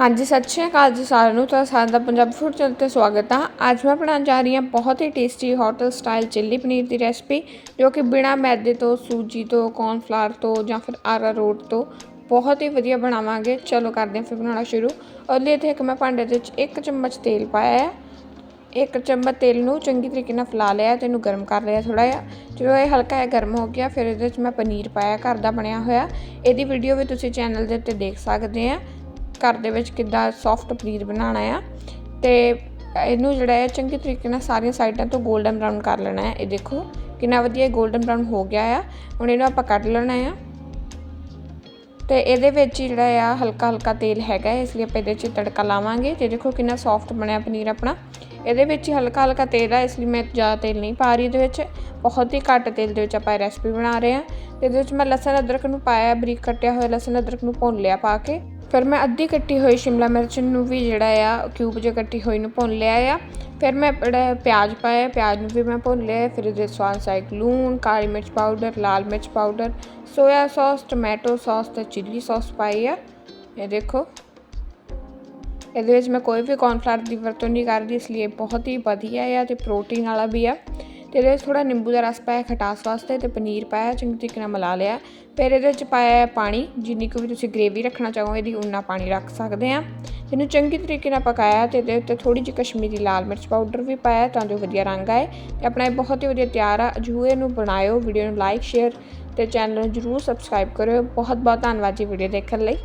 ਹਾਂਜੀ, ਸਤਿ ਸ਼੍ਰੀ ਅਕਾਲ ਜੀ ਸਾਰਿਆਂ ਨੂੰ ਤਾਂ ਦਾ ਪੰਜਾਬ ਫੂਡ ਚੈਨਲ ਤੇ ਸਵਾਗਤ ਹੈ ਅੱਜ ਮੈਂ ਬਣਾਉਣ ਜਾ ਰਹੀ ਹਾਂ ਬਹੁਤ ਹੀ tasty hotel style chilli paneer ਦੀ ਰੈਸਪੀ ਜੋ ਕਿ ਬਿਨਾ ਮੈਦੇ ਤੋਂ, ਸੂਜੀ ਤੋਂ ਕੌਰਨਫਲਾਵਰ ਤੋਂ ਜਾਂ ਫਿਰ ਆਰਾ ਆਰਾਰੋਟ ਤੋਂ ਬਹੁਤ ਹੀ ਵਧੀਆ ਬਣਾਵਾਂਗੇ। ਚਲੋ ਕਰਦੇ ਹਾਂ ਫਿਰ ਬਣਾਉਣਾ ਸ਼ੁਰੂ। ਉਹਦੇ ਇੱਥੇ ਇੱਕ ਮੈਂ ਭਾਂਡੇ ਦੇ ਵਿੱਚ ਇੱਕ ਚਮਚ ਤੇਲ ਪਾਇਆ ਹੈ। ਇੱਕ ਚਮਚ ਤੇਲ ਨੂੰ ਚੰਗੀ ਤਰੀਕੇ ਨਾਲ ਫੈਲਾ ਲਿਆ ਤੇ ਇਹਨੂੰ ਗਰਮ ਕਰ ਲਿਆ ਥੋੜਾ ਜਿਹਾ। ਜਦੋਂ ਇਹ ਹਲਕਾ ਜਿਹਾ ਗਰਮ ਹੋ ਗਿਆ, ਫਿਰ ਇਹਦੇ ਵਿੱਚ ਮੈਂ ਪਨੀਰ ਪਾਇਆ, ਘਰ ਦਾ ਬਣਿਆ ਹੋਇਆ। ਇਹਦੀ ਵੀਡੀਓ ਵੀ ਤੁਸੀਂ ਚੈਨਲ ਦੇ ਉੱਤੇ ਦੇਖ ਸਕਦੇ ਆ। ਘਰ ਦੇ ਵਿੱਚ ਕਿੱਦਾਂ ਸੌਫਟ ਪਨੀਰ ਬਣਾਉਣਾ ਆ। ਤੇ ਇਹਨੂੰ ਜਿਹੜਾ ਹੈ ਚੰਗੇ ਤਰੀਕੇ ਨਾਲ ਸਾਰੀਆਂ ਸਾਈਡਾਂ ਤੋਂ 골ਡਨ ਬਰਾਊਨ ਕਰ ਲੈਣਾ ਹੈ। ਇਹ ਦੇਖੋ ਕਿੰਨਾ ਵਧੀਆ 골ਡਨ ਬਰਾਊਨ ਹੋ ਗਿਆ ਆ। ਹੁਣ ਇਹਨੂੰ ਆਪਾਂ ਕੱਢ ਲੈਣਾ ਆ। ਤੇ ਇਹਦੇ ਵਿੱਚ ਹੀ ਜਿਹੜਾ ਆ ਹਲਕਾ ਹਲਕਾ ਤੇਲ ਹੈਗਾ ਇਸ ਲਈ ਆਪਾਂ ਇਹਦੇ 'ਚ ਤੜਕਾ ਲਾਵਾਂਗੇ। ਤੇ ਦੇਖੋ ਕਿੰਨਾ ਸੌਫਟ ਬਣਿਆ ਪਨੀਰ ਆਪਣਾ। ਇਹਦੇ ਵਿੱਚ ਹੀ ਹਲਕਾ ਹਲਕਾ ਤੇਲ ਆ, ਇਸ ਲਈ ਮੈਂ ਜ਼ਿਆਦਾ ਤੇਲ ਨਹੀਂ ਪਾ ਰਹੀ ਇਹਦੇ ਵਿੱਚ। ਬਹੁਤ ਹੀ ਘੱਟ ਤੇਲ ਦੇ ਵਿੱਚ ਆਪਾਂ ਰੈਸਪੀ ਬਣਾ ਰਹੇ ਹਾਂ। ਤੇ ਇਹਦੇ ਵਿੱਚ ਮੈਂ ਲਸਣ ਅਦਰਕ ਨੂੰ ਪਾਇਆ, ਬਰੀਕ ਕੱਟਿਆ ਹੋਇਆ ਲਸਣ ਅਦਰਕ ਨੂੰ ਭੁੰਨ ਲਿਆ ਪਾ ਕੇ। ਫਿਰ ਮੈਂ ਅੱਧੀ ਕੱਟੀ ਹੋਈ ਸ਼ਿਮਲਾ ਮਿਰਚ ਨੂੰ ਵੀ ਜਿਹੜਾ ਆ ਕਿਊਬ ਜਿਹਾ ਕੱਟੀ ਹੋਈ ਨੂੰ ਭੁੰਨ ਲਿਆ ਆ। ਫਿਰ ਮੈਂ ਜਿਹੜਾ ਪਿਆਜ਼ ਪਾਇਆ, ਪਿਆਜ਼ ਨੂੰ ਵੀ ਮੈਂ ਭੁੰਨ ਲਿਆ, ਫਿਰ ਇਹਦੇ ਸਵਾਦ ਸਾਈਕ ਲੂਣ, ਕਾਲੀ ਮਿਰਚ ਪਾਊਡਰ ਲਾਲ ਮਿਰਚ powder soya sauce tomato sauce ਤੇ ਚਿੱਲੀ ਸੌਸ ਪਾਈ ਆ। ਇਹ ਦੇਖੋ। ਇਹਦੇ ਵਿੱਚ ਮੈਂ ਕੋਈ ਵੀ ਕੌਰਨਫਲਾਵਰ ਦੀ ਵਰਤੋਂ ਨਹੀਂ ਕਰਦੀ, ਇਸ ਲਈ ਬਹੁਤ ਹੀ ਵਧੀਆ ਆ ਤੇ ਪ੍ਰੋਟੀਨ ਵਾਲਾ ਵੀ ਆ। ਤੇ ਇਹਦੇ ਵਿੱਚ ਥੋੜਾ ਨਿੰਬੂ ਦਾ ਰਸ ਪਾਇਆ, ਖਟਾਸ ਵਾਸਤੇ ਤੇ ਪਨੀਰ ਪਾਇਆ, ਚੰਗੀ ਤਰੀਕੇ ਨਾਲ ਮਿਲਾ ਲਿਆ। ਫਿਰ ਇਹਦੇ ਵਿੱਚ ਪਾਇਆ ਪਾਣੀ, ਜਿੰਨੀ ਕੁ ਵੀ ਤੁਸੀਂ ਗ੍ਰੇਵੀ ਰੱਖਣਾ ਚਾਹੋ ਇਹਦੀ ਉਨਾ ਪਾਣੀ ਰੱਖ ਸਕਦੇ ਆ ਇਹਨੂੰ ਚੰਗੀ ਤਰੀਕੇ ਨਾਲ ਪਕਾਇਆ ਤੇ ਇਹਦੇ ਉੱਤੇ ਥੋੜੀ ਜਿਹੀ ਕਸ਼ਮੀਰੀ ਲਾਲ ਮਿਰਚ ਪਾਊਡਰ ਵੀ ਪਾਇਆ ਤਾਂ ਜੋ ਵਧੀਆ ਰੰਗ ਆਏ। ਤੇ ਆਪਣਾ ਇਹ ਬਹੁਤ ਹੀ ਵਧੀਆ ਤਿਆਰ ਆ। ਜਰੂਰ ਨੂੰ ਬਣਾਇਓ ਵੀਡੀਓ ਨੂੰ ਲਾਈਕ ਸ਼ੇਅਰ ਤੇ ਚੈਨਲ ਨੂੰ ਜਰੂਰ ਸਬਸਕ੍ਰਾਈਬ ਕਰਿਓ। ਬਹੁਤ ਬਹੁਤ ਧੰਨਵਾਦ ਜੀ ਵੀਡੀਓ ਦੇਖਣ ਲਈ।